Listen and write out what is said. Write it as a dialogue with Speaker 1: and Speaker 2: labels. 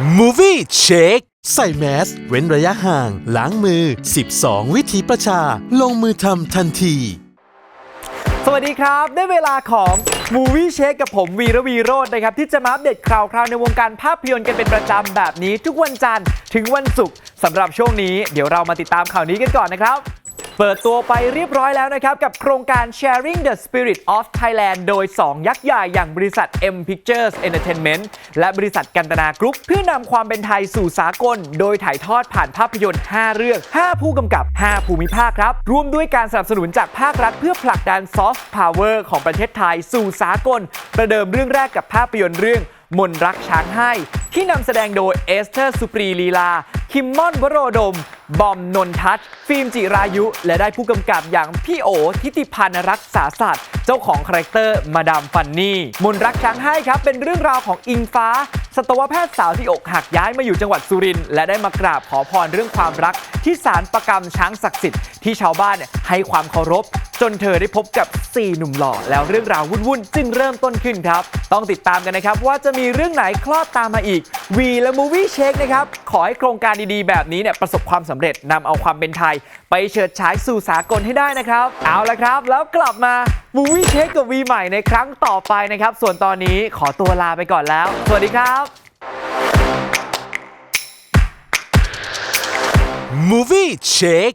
Speaker 1: Movie Check ใส่แมส เว้นระยะห่าง ล้างมือ 12 วิธีประชา ลงมือทำทันที
Speaker 2: สวัสดีครับ ได้เวลาของ Movie Check กับผมวีระวีโรจน์นะครับ ที่จะมาอัปเดตข่าวคราวในวงการภาพยนตร์กันเป็นประจำแบบนี้ ทุกวันจันทร์ถึงวันศุกร์สำหรับช่วงนี้ เดี๋ยวเรามาติดตามข่าวนี้กันก่อนนะครับ เปิดตัวไปเรียบร้อยแล้วนะครับ กับโครงการ Sharing the Spirit of Thailand โดย 2 ยักษ์ใหญ่อย่างบริษัท M Pictures Entertainment และบริษัทกันตนากรุ๊ป เพื่อนำความเป็นไทยสู่สากล โดยถ่ายทอดผ่านภาพยนตร์ 5 เรื่อง 5 ผู้กำกับ 5 ภูมิภาคครับ ร่วมด้วยการสนับสนุนจากภาครัฐ เพื่อผลักดันซอฟต์พาวเวอร์ของประเทศไทยสู่สากล ประเดิมเรื่องแรกกับภาพยนตร์เรื่องมนรักช้างให้ ที่นำแสดงโดยเอสเธอร์สุปรีลีลา คิมมอนวโรดม บอมนนทัศน์ฟิล์มจิรายุ และได้ผู้กำกับอย่างพี่โอทิติพันธ์รักษาสัตว์เจ้าของคาแรคเตอร์มาดามฟันนี่มนรักช้างให้ครับ เป็นเรื่องราวของอิงฟ้า สัตวแพทย์สาวที่อกหักย้ายมาอยู่จังหวัดสุรินทร์และได้มากราบขอพรเรื่องความรัก ที่ศาลประกรรมช้างศักดิ์สิทธิ์ที่ชาวบ้านให้ความเคารพ จนเธอได้พบกับ 4 หนุ่มหล่อ แล้วเรื่องราววุ่นๆจึงเริ่มต้นขึ้นครับ ต้องติดตามกันนะครับว่าจะมีเรื่องไหนคลอดตามมาอีกวีและมูวี่เช็คนะครับขอให้โครงการดีๆแบบนี้เนี่ยประสบความสำำเร็จนำเอาความเป็นไทย ไปเฉิดฉายสู่สากลให้ได้นะครับ เอาละครับ แล้วกลับมามูวี่เช็คกับวีใหม่ในครั้งต่อไปนะครับ ส่วนตอนนี้ขอตัวลาไปก่อนแล้ว สวัสดีครับ
Speaker 1: Movie Check